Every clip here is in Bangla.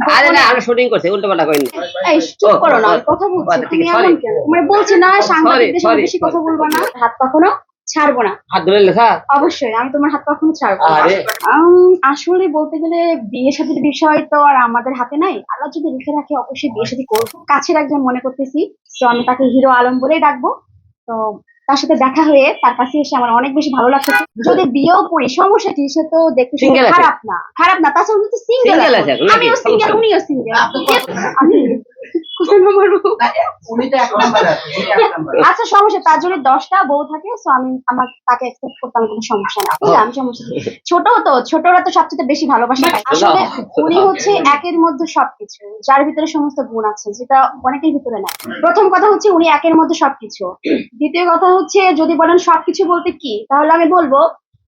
আরে না আমি শুটিং করছি উল্টো পাল্টা করিনি এই চুপ করো না কথা বলছি আচ্ছা, তুমি এমন কেন? তোমার বলছি না সাংবাদিকদের সাথে বেশি কথা sorry. না হাত ছাড়বো না। হাত ধরে লেখা? অবশ্যই আমি তোমার হাত ছাড়বো আরে। আসলে বলতে গেলে বিয়ে সাথে বিষয় তো আর আমাদের হাতে নাই। আল্লাহ যদি লিখে রাখে অবশ্যই বিয়ে সাথে করব। কাছের একজন মনে করতেছি তো আমি তাকে হিরো আলম বলেই ডাকবো। তো তার সাথে দেখা হয়ে তার কাছে এসে আমার অনেক বেশি ভালো লাগছে। যদি বিয়েও করি সমস্যা কি? সে তো দেখতে? খারাপ না। খারাপ না তাছাড়া উনি তো সিঙ্গেল আমিও সিঙ্গেল উনিও সিঙ্গেল আচ্ছা সমস্যা তার জন্য দশটা বউ থাকে তো আমি আমার তাকে অ্যাকসেপ্ট করতে আমার কোনো সমস্যা না। বুঝলে আমি সমস্যা ছোট তো ছোটরা তো সবচেয়ে বেশি ভালোবাসে। আসলে উনি হচ্ছে একের মধ্যে সবকিছু যার ভিতরে সমস্ত গুণ আছে যেটা অনেকের ভিতরে না প্রথম কথা হচ্ছে উনি একের মধ্যে সবকিছু। দ্বিতীয় কথা হচ্ছে যদি বলেন সবকিছু বলতে কি তাহলে আমি বলব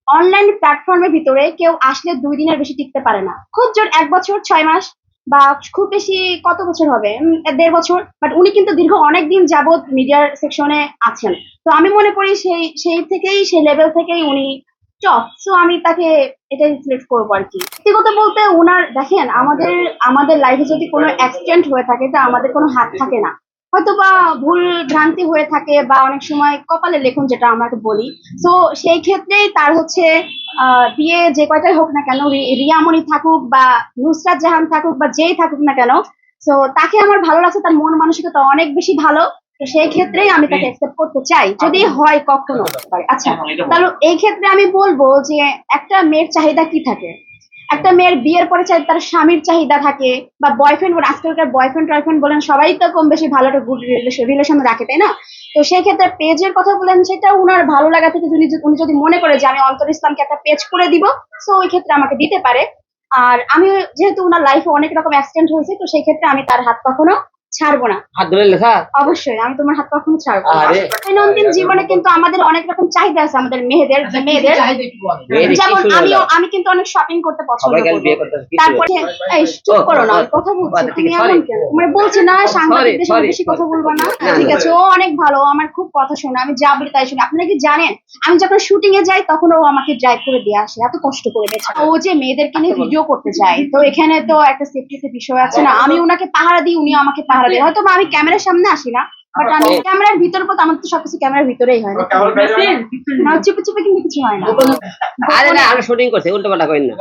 অনলাইন প্ল্যাটফর্মের ভিতরে কেউ আসলে দুই দিনের বেশি টিকতে পারে না। খুব জোর এক বছর ছয় মাস বা খুব বেশি কত বছর হবে? দেড় বছর। বাট উনি কিন্তু দীর্ঘ অনেক দিন যাবৎ মিডিয়ার সেকশনে আছেন। তো আমি মনে করি সেই সেই থেকেই, সেই লেভেল থেকেই উনি টপ সো আমি তাকে এটা রিফ্লেক্ট করব আর কি। ব্যক্তিগত বলতে ওনার দেখেন, আমাদের আমাদের লাইফে যদি কোনো অ্যাক্সিডেন্ট হয়ে থাকে, তা আমাদের কোনো হাত থাকে না। হয়তো বা ভুল ভ্রান্তি হয়ে থাকে বা অনেক সময় কপালে লেখুন যেটা আমরা বলি। তো সেই ক্ষেত্রেই তার হচ্ছে বিয়ে যে কয়টাই হোক না কেন রিয়ামণি থাকুক বা নুসরাত জাহান থাকুক বা যেই থাকুক না কেন তো তাকে আমার ভালো লাগছে তার মন মানসিকতা অনেক বেশি ভালো তো সেই ক্ষেত্রেই আমি তাকে অ্যাকসেপ্ট করতে চাই। যদি হয় কখনো আচ্ছা তাহলে এই ক্ষেত্রে আমি বলব যে একটা মেয়ের চাহিদা কি থাকে? একটা মেয়ের বিয়ের পরে চাই তার স্বামীর চাহিদা থাকে বা বয়ফ্রেন্ড আজকালকার বয়ফ্রেন্ড টয়ফ্রেন্ড বলেন, সবাই তো কম বেশি ভালো একটা গুড রিলেশন রাখে, তাই না? তো সেই ক্ষেত্রে পেজের কথা বলেন, সেটা উনার ভালো লাগা থেকে উনি যদি- উনি যদি মনে করে যে আমি অন্তর ইসলামকে একটা পেজ করে দিব সো ওই ক্ষেত্রে আমাকে দিতে পারে। আর আমি যেহেতু উনার লাইফে অনেক রকম অ্যাক্সিডেন্ট হয়েছে, তো সেই ক্ষেত্রে আমি তার হাত কখনো ছাড়বো না। হাত ধরে লেখা? অবশ্যই আমি তোমার হাত কখনো ছাড়বো দৈনন্দিন জীবনে কিন্তু আমাদের অনেক রকম চাহিদা আছে আমাদের মেয়েদের আচ্ছা, মেয়েদের। যেমন আমিও আমি কিন্তু অনেক শপিং করতে পছন্দ করি তারপরে এই চুপ করো না কথা বলছি আচ্ছা, তুমি এমন কেন? তোমার বলছি না সাংবাদিকদের sorry, বেশি কথা বলব না। ঠিক আছে ও অনেক ভালো আমার খুব কথা শোনে আমি যা বলি তাই শুনি। আপনারা কি জানেন আমি যখন শুটিং এ যাই তখন ও আমাকে ড্রাইভ করে দিয়ে আসে এত কষ্ট করে বেছে ও যে মেয়েদেরকে নিয়ে ভিডিও করতে যায় তো এখানে তো একটা সেফটিতে বিষয় আছে না আমি ওনাকে পাহারা দিই উনি আমাকে পাহারা দেয় হয়তো বা আমি ক্যামেরার সামনে আসি না বাট আমি ক্যামেরার ভিতর পথ আমার তো সবকিছু ক্যামেরার ভিতরেই হয় না। না। চুপে চুপে কিন্তু কিছু হয় না। আরে না আমি শুটিং করছি উল্টো পাল্টা করিনি